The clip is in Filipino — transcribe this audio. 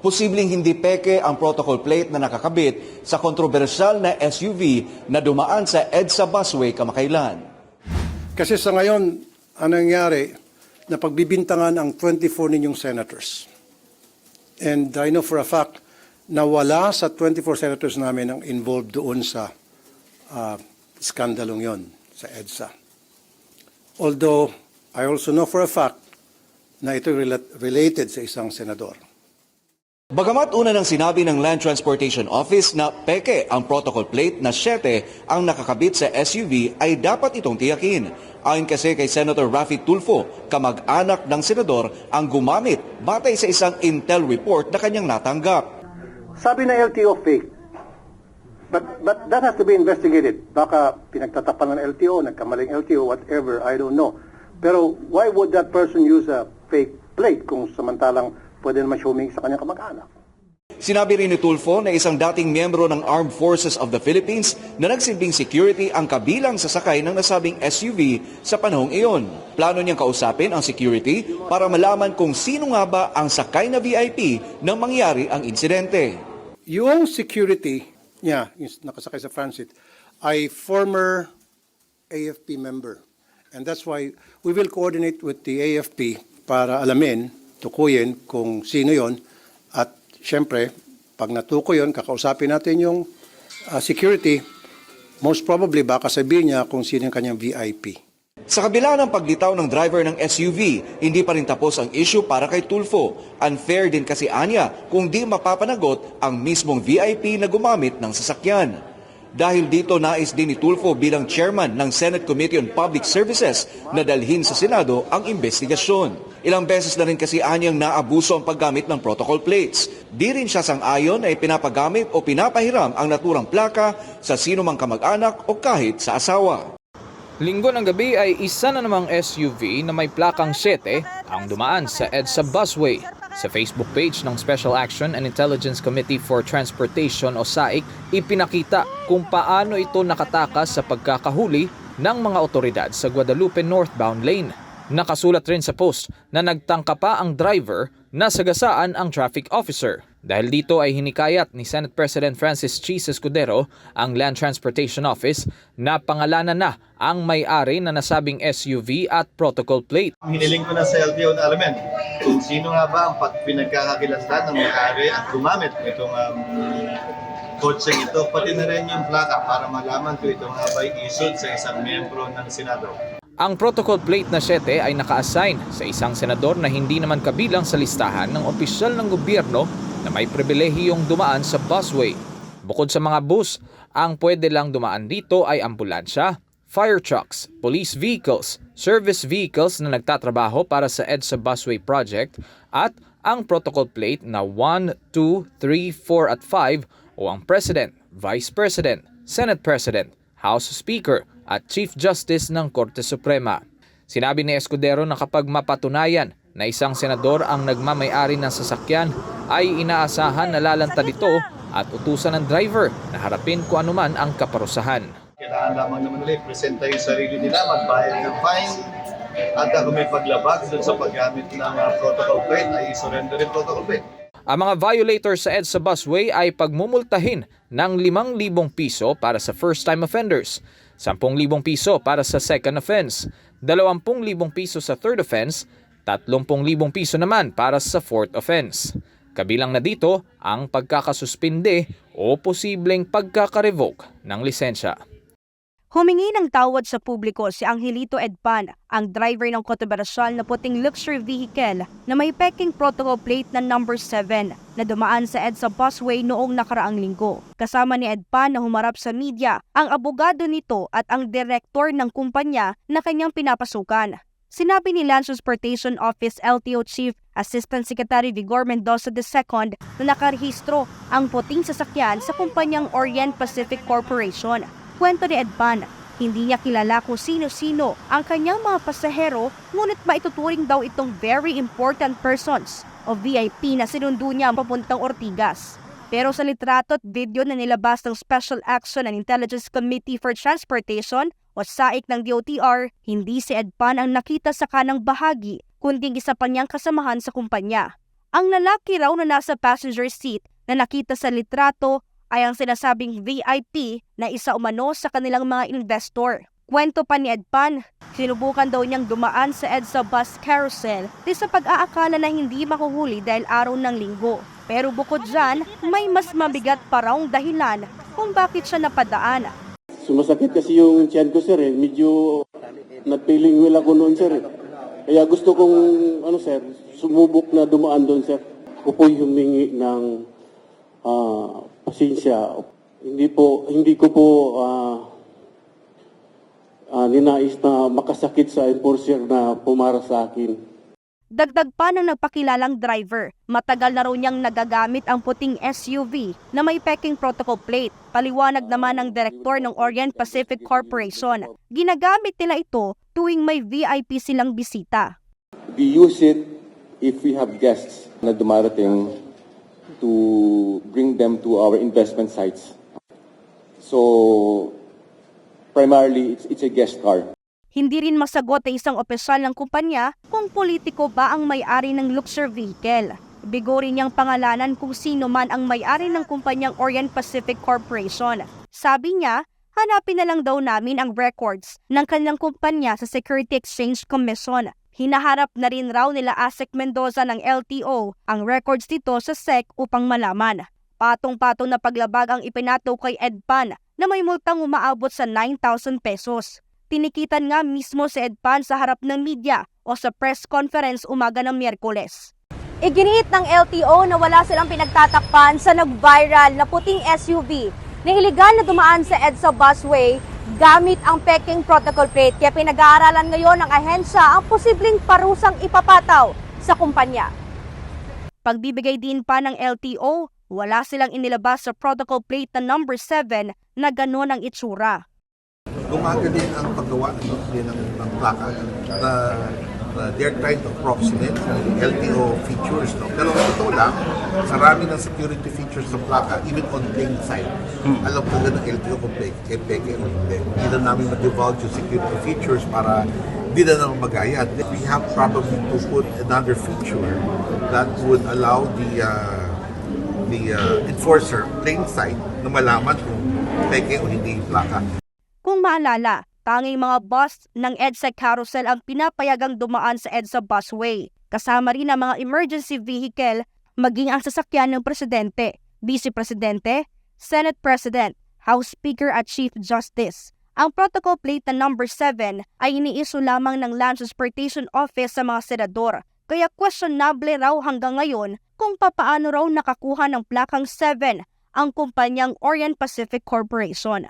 posibleng hindi peke ang protocol plate na nakakabit sa kontrobersyal na SUV na dumaan sa EDSA busway kamakailan. Kasi sa ngayon, ang nangyari, na pagbibintangan ang 24 ninyong senators. And I know for a fact na wala sa 24 senators namin ang involved doon sa uh, skandalong yon sa EDSA. Although, I also know for a fact na ito rela- related sa isang senador. Bagamat una nang sinabi ng Land Transportation Office na peke ang protocol plate na 7 ang nakakabit sa SUV ay dapat itong tiyakin. Ayon kasi kay Senator Rafi Tulfo, kamag-anak ng senador ang gumamit batay sa isang intel report na kanyang natanggap. Sabi na LTO fake. But, but that has to be investigated. Baka pinagtatapan ng LTO, nagkamaling LTO, whatever, I don't know. Pero why would that person use a fake plate kung samantalang pwede naman siya humingi sa kanyang kamag-anak? Sinabi rin ni Tulfo na isang dating miyembro ng Armed Forces of the Philippines na nagsilbing security ang kabilang sa sakay ng nasabing SUV sa panahong iyon. Plano niyang kausapin ang security para malaman kung sino nga ba ang sakay na VIP nang mangyari ang insidente. Yung security niya, yung nakasakay sa transit, ay former AFP member. And that's why we will coordinate with the AFP para alamin, tukuyin kung sino yon At syempre, pag natukoy yon kakausapin natin yung uh, security. Most probably, baka sabihin niya kung sino yung kanyang VIP. Sa kabila ng paglitaw ng driver ng SUV, hindi pa rin tapos ang issue para kay Tulfo. Unfair din kasi anya kung di mapapanagot ang mismong VIP na gumamit ng sasakyan. Dahil dito nais din ni Tulfo bilang chairman ng Senate Committee on Public Services na dalhin sa Senado ang investigasyon. Ilang beses na rin kasi anyang naabuso ang paggamit ng protocol plates. Di rin siya sang-ayon na ipinapagamit o pinapahiram ang naturang plaka sa sino mang kamag-anak o kahit sa asawa. Linggo ng gabi ay isa na namang SUV na may plakang 7 ang dumaan sa EDSA busway. Sa Facebook page ng Special Action and Intelligence Committee for Transportation o SAIC, ipinakita kung paano ito nakatakas sa pagkakahuli ng mga otoridad sa Guadalupe northbound lane. Nakasulat rin sa post na nagtangka pa ang driver na sagasaan ang traffic officer. Dahil dito ay hinikayat ni Senate President Francis Cheese Escudero ang Land Transportation Office na pangalanan na ang may-ari na nasabing SUV at protocol plate. Hiniling ko na sa LTO na alamin kung sino nga ba ang pinagkakakilanlan ng may-ari at gumamit nitong um, kotseng ito, pati na rin yung plaka para malaman kung ito nga ba issued sa isang miyembro ng Senado. Ang protocol plate na 7 ay naka-assign sa isang senador na hindi naman kabilang sa listahan ng opisyal ng gobyerno na may pribilehiyong dumaan sa busway. Bukod sa mga bus, ang pwede lang dumaan dito ay ambulansya, fire trucks, police vehicles, service vehicles na nagtatrabaho para sa EDSA Busway Project at ang protocol plate na 1, 2, 3, 4 at 5 o ang President, Vice President, Senate President, House Speaker at Chief Justice ng Korte Suprema. Sinabi ni Escudero na kapag mapatunayan na isang senador ang nagmamayari ng sasakyan ay inaasahan na lalantad ito at utusan ng driver na harapin kung anuman ang kaparusahan. Kailangan lamang naman ulit presenta yung sarili nila, magbayad ng fine, at kung may paglabag doon sa paggamit ng uh, protocol plate, ay surrender yung protocol plate. Ang mga violators sa EDSA busway ay pagmumultahin ng 5,000 piso para sa first-time offenders, 10,000 piso para sa second offense, 20,000 piso sa third offense, 30,000 piso naman para sa fourth offense. Kabilang na dito ang pagkakasuspinde o posibleng pagkakarevoke ng lisensya. Humingi ng tawad sa publiko si Angelito Edpan, ang driver ng kontrobersyal na puting luxury vehicle na may peking protocol plate na number 7 na dumaan sa EDSA busway noong nakaraang linggo. Kasama ni Edpan na humarap sa media ang abogado nito at ang direktor ng kumpanya na kanyang pinapasukan. Sinabi ni Land Transportation Office LTO Chief Assistant Secretary Vigor Mendoza II na nakarehistro ang puting sasakyan sa kumpanyang Orient Pacific Corporation. Kwento ni Edpan, hindi niya kilala kung sino-sino ang kanyang mga pasahero ngunit maituturing daw itong very important persons o VIP na sinundo niya papuntang Ortigas. Pero sa litrato at video na nilabas ng Special Action and Intelligence Committee for Transportation o SAIC ng DOTR, hindi si Edpan ang nakita sa kanang bahagi, kundi isa pa niyang kasamahan sa kumpanya. Ang lalaki raw na nasa passenger seat na nakita sa litrato ay ang sinasabing VIP na isa umano sa kanilang mga investor. Kwento pa ni Edpan, sinubukan daw niyang dumaan sa EDSA bus carousel di sa pag-aakala na hindi makuhuli dahil araw ng linggo. Pero bukod dyan, may mas mabigat pa raw dahilan kung bakit siya napadaan. Sumasakit kasi yung tiyan ko, sir. Eh. Medyo nag-feeling well ako noon, sir. Eh. Kaya gusto kong, ano, sir, sumubok na dumaan doon, sir. Ako po humingi ng ah, pasensya. Hindi po, hindi ko po ah, ah, ninais na makasakit sa enforcer na pumara sa akin. Dagdag pa ng nagpakilalang driver, matagal na raw niyang nagagamit ang puting SUV na may peking protocol plate. Paliwanag naman ng direktor ng Orient Pacific Corporation. Ginagamit nila ito tuwing may VIP silang bisita. We use it if we have guests na dumarating to bring them to our investment sites. So, primarily, it's, it's a guest car. Hindi rin masagot ay isang opisyal ng kumpanya kung politiko ba ang may-ari ng luxury vehicle. Bigo rin niyang pangalanan kung sino man ang may-ari ng kumpanyang Orient Pacific Corporation. Sabi niya, hanapin na lang daw namin ang records ng kanilang kumpanya sa Security Exchange Commission. Hinaharap na rin raw nila Asek Mendoza ng LTO ang records nito sa SEC upang malaman. Patong-patong na paglabag ang ipinato kay Edpan na may multang umaabot sa 9,000 pesos. Tinikitan nga mismo si Edpan sa harap ng media o sa press conference umaga ng Miyerkules. Iginiit ng LTO na wala silang pinagtatakpan sa nag-viral na puting SUV na iligal na dumaan sa EDSA busway gamit ang peking protocol plate. Kaya pinag-aaralan ngayon ng ahensya ang posibleng parusang ipapataw sa kumpanya. Pagbibigay din pa ng LTO, wala silang inilabas sa protocol plate na number 7 na gano'n ang itsura. umaga din ang paggawa ng, ng plaka na, na they're trying to approximate the LTO features. No? Pero ito lang, sarami ng security features ng plaka, even on plain sight. Alam ko ng LTO kung peke, eh, peke o hindi. Hindi na namin ma-divulge yung security features para hindi na naman magayad. We have probably to put another feature that would allow the uh, the uh, enforcer plain sight na malaman kung peke o hindi yung plaka. Kung maalala, tanging mga bus ng EDSA carousel ang pinapayagang dumaan sa EDSA busway. Kasama rin ang mga emergency vehicle, maging ang sasakyan ng presidente, vice presidente, Senate President, House Speaker at Chief Justice. Ang protocol plate na number 7 ay iniiso lamang ng Land Transportation Office sa mga senador. Kaya questionable raw hanggang ngayon kung papaano raw nakakuha ng plakang 7 ang kumpanyang Orient Pacific Corporation.